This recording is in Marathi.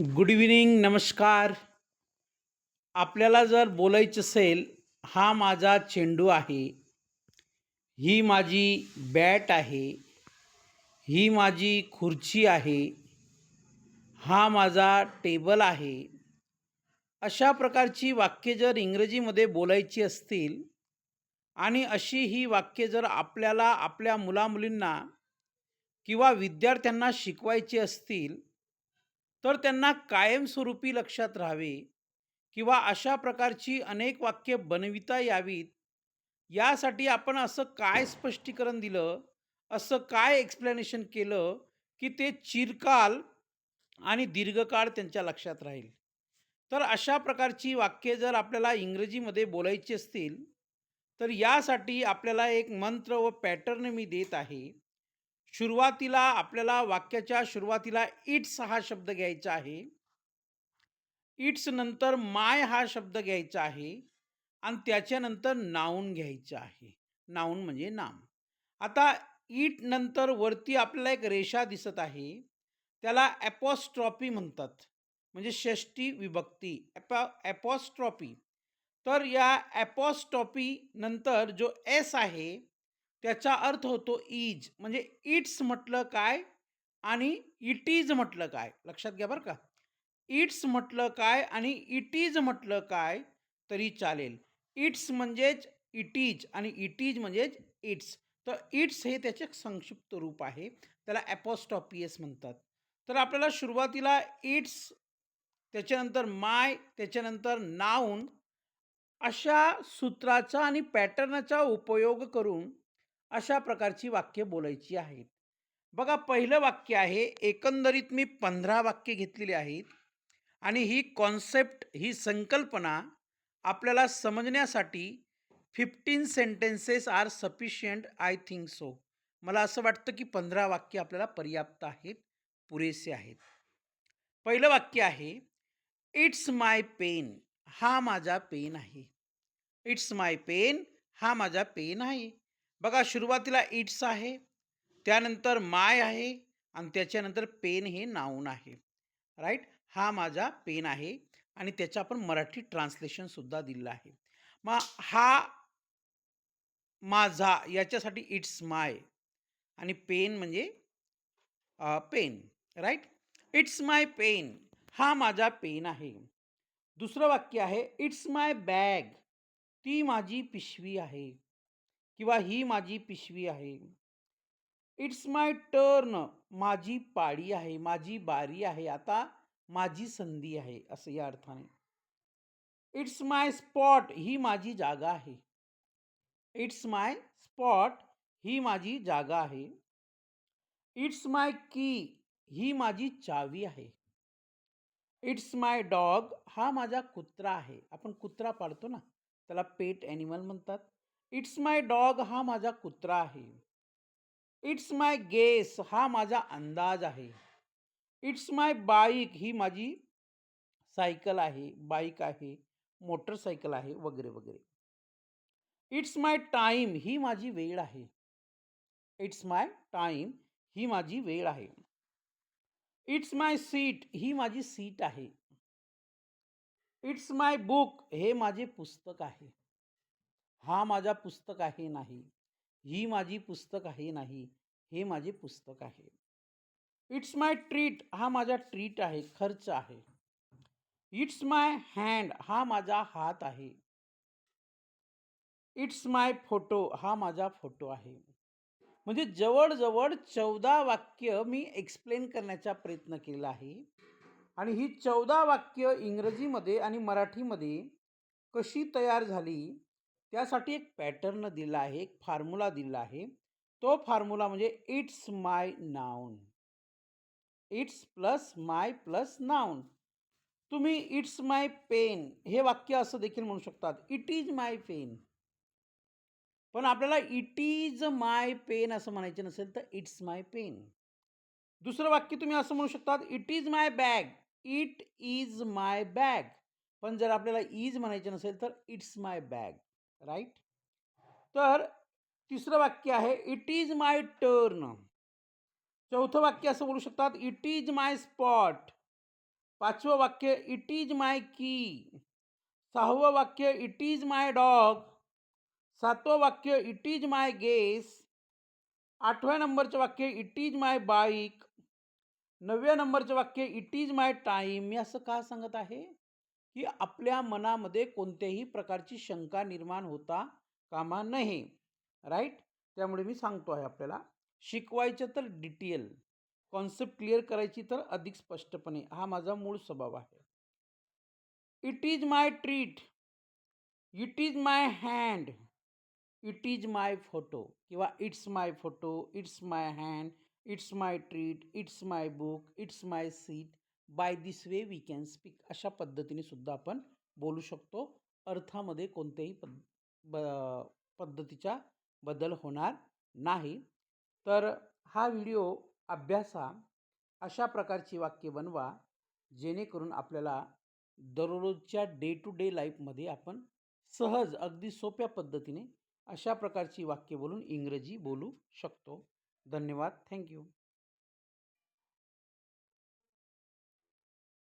गुड इव्हिनिंग नमस्कार. आपल्याला जर बोलायचं असेल हा माझा चेंडू आहे. ही माझी बॅट आहे. ही माझी खुर्ची आहे. हा माझा टेबल आहे. अशा प्रकारची वाक्ये जर इंग्रजीमध्ये बोलायची असतील आणि अशी ही वाक्ये जर आपल्याला आपल्या मुलामुलींना किंवा विद्यार्थ्यांना शिकवायची असतील तर त्यांना कायमस्वरूपी लक्षात राहावे किंवा अशा प्रकारची अनेक वाक्य बनविता यावीत? यासाठी आपण असं काय स्पष्टीकरण दिलं? असं काय एक्सप्लेनेशन केलं की ते चिरकाल आणि दीर्घकाळ त्यांच्या लक्षात राहील? तर अशा प्रकारची वाक्य जर आपल्याला इंग्रजीमध्ये बोलायची असतील तर यासाठी आपल्याला एक मंत्र व पॅटर्न मी देत आहे. सुरुवातीला आपल्याला वाक्याच्या सुरुवातीला इट्स हा शब्द घ्यायचा आहे. इट्स नंतर माय हा शब्द घ्यायचा आहे आणि त्याच्यानंतर नाऊन घ्यायचं आहे. नाऊन म्हणजे नाम. आता इट नंतर वरती आपल्याला एक रेषा दिसत आहे. त्याला ॲपॉस्ट्रॉपी म्हणतात. म्हणजे षष्टी विभक्ती. ॲपॉ ॲपॉस्ट्रॉपी तर या ॲपॉस्ट्रॉपी नंतर जो एस आहे त्याचा अर्थ होतो इज म्हणजे इट्स म्हटलं काय आणि इट इज म्हटलं काय. लक्षात घ्या बरं का. इट्स म्हटलं काय आणि इट इज म्हटलं काय तरी चालेल. इट्स म्हणजेच इट इज आणि इट इज म्हणजेच इट्स. तर इट्स हे त्याचे संक्षिप्त रूप आहे. त्याला ॲपॉस्टॉपियस म्हणतात. तर आपल्याला सुरुवातीला इट्स त्याच्यानंतर माय त्याच्यानंतर नाऊन अशा सूत्राचा आणि पॅटर्नचा उपयोग करून अशा प्रकारची वाक्य बोलायची आहेत. बघा पहिलं वाक्य आहे एकंदरीत मी पंधरा वाक्य घेतलेली आहेत आणि ही कॉन्सेप्ट ही संकल्पना आपल्याला समजण्यासाठी fifteen sentences are sufficient I think so मला असं वाटतं की पंधरा वाक्य आपल्याला पर्याप्त आहेत पुरेसे आहेत. पहिलं वाक्य आहे इट्स माय पेन हा माझा पेन आहे. इट्स माय पेन हा माझा पेन आहे. बघा सुरुवातीला इट्स आहे त्यानंतर माय आहे आणि त्याच्यानंतर पेन हे नाऊन आहे. राईट? हा माझा पेन आहे आणि त्याचं आपण मराठी ट्रान्सलेशनसुद्धा दिलेलं आहे. मग हा माझा याच्यासाठी इट्स माय आणि पेन म्हणजे pen. Right? It's my pen. हा माझा पेन आहे. दुसरं वाक्य आहे इट्स माय बॅग. ती माझी पिशवी आहे. किंवा ही माझी पिशवी आहे. It's my turn. माझी पाळी आहे माझी बारी आहे आता माझी संधी आहे असं या अर्थाने. इट्स माय स्पॉट ही माझी जागा आहे. इट्स माय स्पॉट ही माझी जागा आहे. इट्स माय की ही माझी चावी आहे. इट्स माय डॉग हा माझा कुत्रा आहे. आपण कुत्रा पाळतो ना त्याला पेट ॲनिमल म्हणतात. इट्स माय डॉग हा माझा कुत्रा आहे. इट्स माय गेस हा माझा अंदाज आहे. इट्स माय बाईक ही माझी सायकल आहे बाईक आहे मोटरसायकल आहे, वगैरे वगैरे. इट्स माय टाईम ही माझी वेळ आहे. इट्स माय टाईम ही माझी वेळ आहे. इट्स माय सीट ही माझी सीट आहे. इट्स माय बुक हे माझे पुस्तक आहे. हा माझा पुस्तक आहे नाही. ही माझी पुस्तक आहे नाही. हे माझे पुस्तक आहे. इट्स माय ट्रीट हा माझा ट्रीट आहे खर्च आहे. इट्स माय हँड हा माझा हात आहे. इट्स माय फोटो हा माझा फोटो आहे. म्हणजे जवळजवळ चौदा वाक्य मी एक्सप्लेन करण्याचा प्रयत्न केला आहे. आणि ही चौदा वाक्य इंग्रजीमध्ये आणि मराठीमध्ये कशी तयार झाली? त्यासाठी एक पॅटर्न दिला आहे एक फार्मुला दिला आहे. तो फार्मुला म्हणजे it's my noun it's plus my plus noun तुम्ही इट्स माय पेन हे वाक्य असं देखील म्हणू शकतात. It is my pen. पण आपल्याला इट इज माय पेन असं म्हणायचं नसेल तर इट्स माय पेन. दुसरं वाक्य तुम्ही असं म्हणू शकतात it is my bag. It is my bag. पण जर आपल्याला इज म्हणायचे नसेल तर इट्स माय बॅग. राईट? तर तिसरं वाक्य आहे इट इज माय टर्न चौथं वाक्य असं बोलू शकतात इट इज माय स्पॉट पाचवं वाक्य इट इज माय की सहावं वाक्य इट इज माय डॉग सातवं वाक्य इट इज माय गेस आठव्या नंबरचं वाक्य इट इज माय बाईक नवव्या नंबरचं वाक्य इट इज माय टाईम मी असं का सांगत आहे? की आपल्या मनामध्ये कोणत्याही प्रकारची शंका निर्माण होता कामा नये. राईट त्यामुळे मी सांगतो आहे आपल्याला शिकवायचं तर डिटेल कॉन्सेप्ट क्लिअर करायची तर अधिक स्पष्टपणे. हा माझा मूळ स्वभाव आहे. It is my treat it is my hand it is my photo किंवा it's my photo it's my hand it's my treat it's my book it's my seat by this way we can speak अशा पद्धतीने सुद्धा आपण बोलू शकतो. अर्थामध्ये कोणत्याही पद ब पद्धतीचा बदल होणार नाही. तर हा व्हिडिओ अभ्यासा अशा प्रकारची वाक्य बनवा जेणेकरून आपल्याला दररोजच्या डे टू डे लाईफमध्ये आपण सहज अगदी सोप्या पद्धतीने अशा प्रकारची वाक्य बोलून इंग्रजी बोलू शकतो. धन्यवाद. थँक्यू